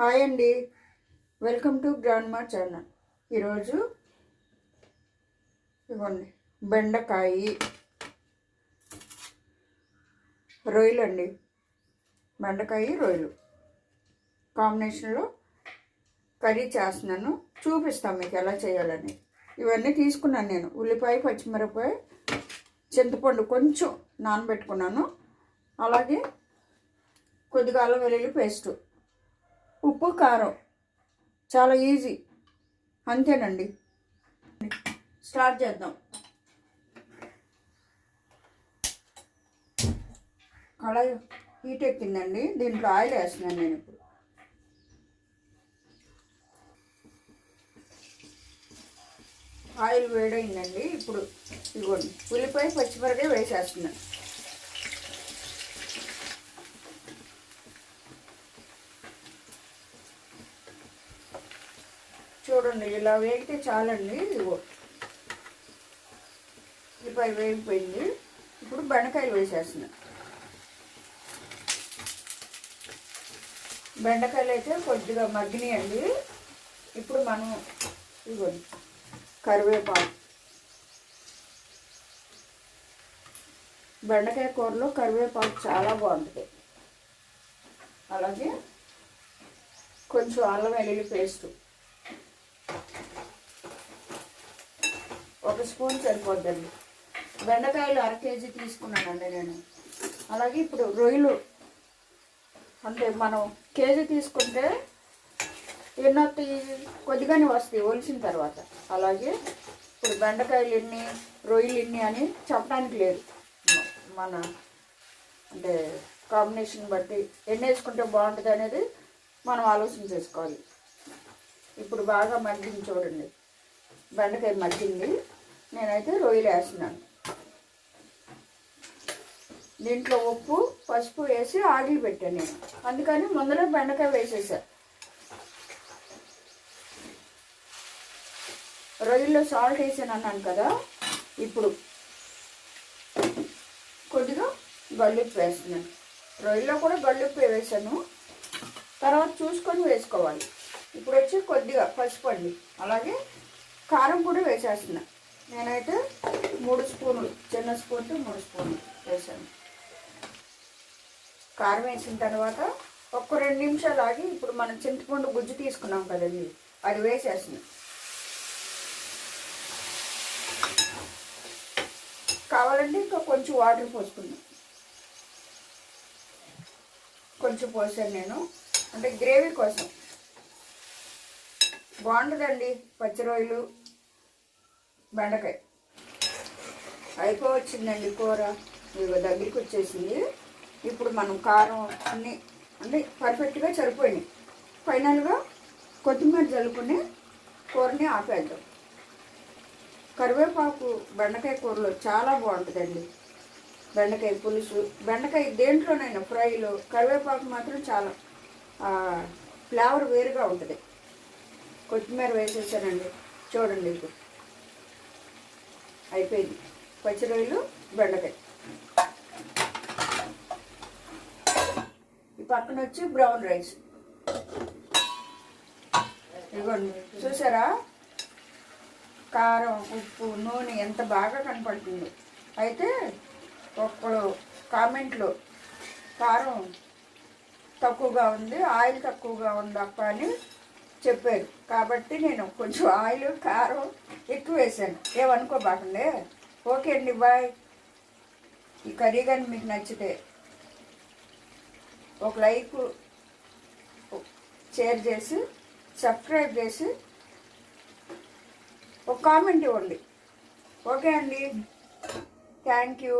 Hi అండి. Welcome to grand మా channel ఈరోజు ఇవ్వండి. బెండకాయ రొయ్యలు అండి బెండకాయ రొయ్యలు. కాంబినేషన్లో కర్రీ చేస్తున్నాను. చూపిస్తాను మీకు ఎలా చేయాలని. ఇవన్నీ తీసుకున్నాను నేను. ఉల్లిపాయ పచ్చిమిరపకాయ చింతపండు కొంచెం నానబెట్టుకున్నాను. అలాగే కొద్దిగా అల్లం వెల్లుల్లి పేస్టు. ఉప్పు కారం. చాలా ఈజీ. అంతేనండి. స్టార్ట్ చేద్దాం. కళాయి హీట్ ఎక్కిందండి. దీంట్లో ఆయిల్ వేస్తున్నాను నేను ఇప్పుడు. ఆయిల్ వేడైందండి. ఇప్పుడు ఇదిగోండి. ఉల్లిపాయ పచ్చిమిరకాయ వేసేస్తున్నాను. చూడండి ఇలా వేగితే చాలండి. ఇదిగో. ఉల్లిపాయ వేగిపోయింది. ఇప్పుడు బెండకాయలు వేసేస్తున్నా. బెండకాయలు అయితే కొద్దిగా మగ్గినాయండి. ఇప్పుడు మనం ఇవ్వండి కరివేపాకు. బెండకాయ కూరలో కరివేపాకు చాలా బాగుంటుంది. అలాగే కొంచెం అల్లం వెల్లుల్లి పేస్టు. ఒక స్పూన్ సరిపోద్దండి. బెండకాయలు అర కేజీ తీసుకున్నానండి నేను. అలాగే ఇప్పుడు రొయ్యలు. అంటే మనం కేజీ తీసుకుంటే ఎన్నొత్తి కొద్దిగానే వస్తాయి ఒలిసిన తర్వాత. అలాగే ఇప్పుడు బెండకాయలు ఎన్ని రొయ్యలు ఎన్ని అని చెప్పడానికి లేదు. మన అంటే కాంబినేషన్ బట్టి ఎన్ని వేసుకుంటే బాగుంటుంది అనేది మనం ఆలోచన చేసుకోవాలి. ఇప్పుడు బాగా మగ్గింది చూడండి. బెండకాయ మగ్గింది. నేనైతే రొయ్యలు వేస్తున్నాను. దీంట్లో ఉప్పు పసుపు వేసి ఆగిలి పెట్టాను నేను. అందుకని ముందర బెండకాయ వేసేసా. రొయ్యల్లో సాల్ట్ వేసాను అన్నాను కదా ఇప్పుడు కొద్దిగా గల్లుప్పు వేస్తున్నాను. రొయ్యలో కూడా గల్లుప్పు వేసాను. తర్వాత చూసుకొని వేసుకోవాలి. ఇప్పుడు వచ్చి కొద్దిగా పసుపు అండి. అలాగే కారం కూడా వేసేస్తున్నాను నేనైతే మూడు స్పూన్లు చిన్న స్పూన్తో మూడు స్పూన్లు వేసాను కారం వేసిన తర్వాత ఒక్క రెండు నిమిషాలు ఆగి ఇప్పుడు మనం చింతపండు గుజ్జు తీసుకున్నాం కదండి అది వేసేసింది కావాలంటే ఇంకా కొంచెం వాటర్ పోసుకుందాం. కొంచెం పోసాను నేను అంటే గ్రేవీ కోసం. బాగుంటుందండి పచ్చి రొయ్యలు. బెండకాయ. అయిపోవచ్చిందండి కూర. ఇవి దగ్గరికి వచ్చేసింది. ఇప్పుడు మనం కారం అన్నీ అంటే పర్ఫెక్ట్గా సరిపోయినాయి. ఫైనల్గా కొత్తిమీర చల్లుకుని కూరని ఆపేద్దాం. కరివేపాకు బెండకాయ కూరలో చాలా బాగుంటుందండి. బెండకాయ పులుసు బెండకాయ దేంట్లోనైనా ఫ్రైలో కరివేపాకు మాత్రం చాలా ఫ్లేవర్ వేరుగా ఉంటుంది. కొత్తిమీర వేసేసానండి. చూడండి ఇప్పుడు. అయిపోయింది. పచ్చి రొయ్యలు బెండకాయ. ఈ పక్కన వచ్చి బ్రౌన్ రైస్. ఇదిగోండి చూసారా? కారం ఉప్పు నూనె ఎంత బాగా కనపడుతుంది. అయితే ఒక్కడు కామెంట్లో కారం తక్కువగా ఉంది ఆయిల్ తక్కువగా ఉంది అని చెప్పారు కాబట్టి నేను కొంచెం ఆయిల్ కారం ఎక్కువ వేసాను. ఏమనుకోబాకండి ఓకే అండి బాయ్. ఈ కర్రీ కానీ మీకు నచ్చితే ఒక లైక్ షేర్ చేసి సబ్స్క్రైబ్ చేసి ఒక కామెంట్ ఇవ్వండి. ఓకే అండి. Thank you.